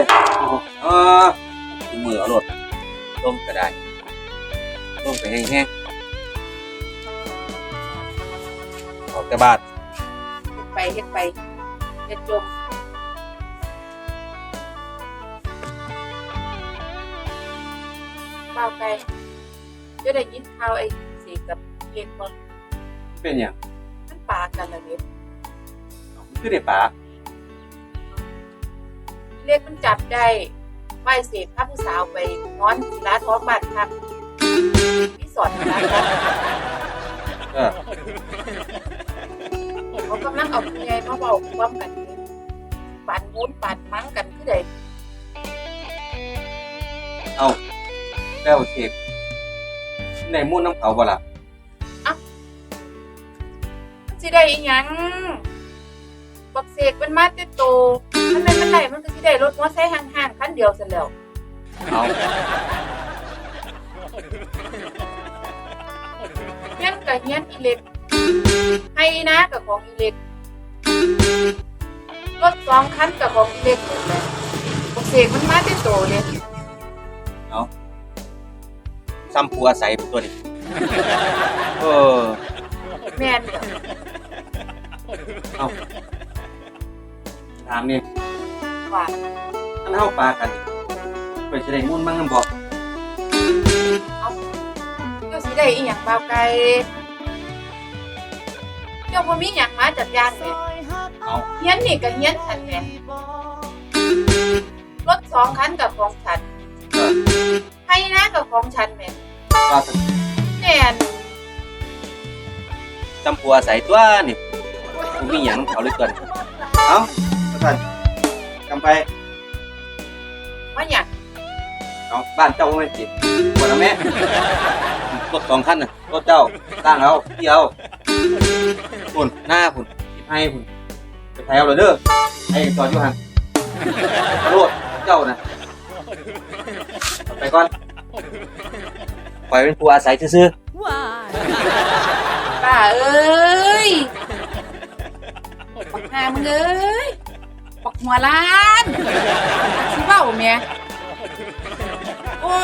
ยเออดูมือเอารถลมก็ได้ลมไปแห้งๆออกจากบ้านไปเฮ็ดไปเฮ็ดจมเปล่าไกลจะได้ยินข่าวไอ้สีกับเล็กบ่เป็นอย่างมันปากันละเล็กคือได้ปาก เล็กมันจับได้ไหวเสพพาผู้สาวไปนอนที่ร้านท้องบ้านพักที่สอนร้านพักเออเขากำลังเอาผู้ใหญ่มาเว้าความกันอยู่ปั่นมูนปั่นมั้งกันคือใดเอาแล้วเทปในมุ่นน้ำเขาบ่ล่ะมันสิได้อีหยังบักเสกมันมาแต่โต มันแม่นมันได้มันก็สิได้รถมอไซค์ห่างๆคันเดียวซั่นแหล้วเอาเฮียนกับเฮียนอีเล็กให้นะกับของอีเล็กรถสองคันกับของอีเล็กบักเสกมันมาแต่โตเลยซ้ำผัวใส่ตัวนี้เออแม่นเด้อเอาถามนี่ ว่าอันเฮาปลากันนี่ไปสิได้มุ่นบ้างนำบ่เจ้าสิได้อีหยังบ่าวไก่เจ้าบ่มีหยังมาจัดยานเลยเอาเฮียนนี่กับเฮียนฉันแหม่รถสองคันกับของฉันเออให้นะกับของฉันแหม่ว่าสิแม่นซ้ำผัวใส่ตัวนี่บ่มีหยังเอาเลยเกินเอาท่าน กำไปว่าหยังเอาบ้านเจ้าไม่ติดปวดนะแม่รถสองคันน่ะรถเจ้าตั้งเอาเที่ยวพุ่นหน้าพุ่นสิให้พุ่นไปไทยเอาเลยเด้อให้จอดอยู่หันขอโทษเจ้านะเอาไปก่อนปล่อยเป็นผู้อาศัยซื่อป้าเอ้ยบักหามึงเอ้ย ปักหัวล้านสิเบ้าเม่โอ้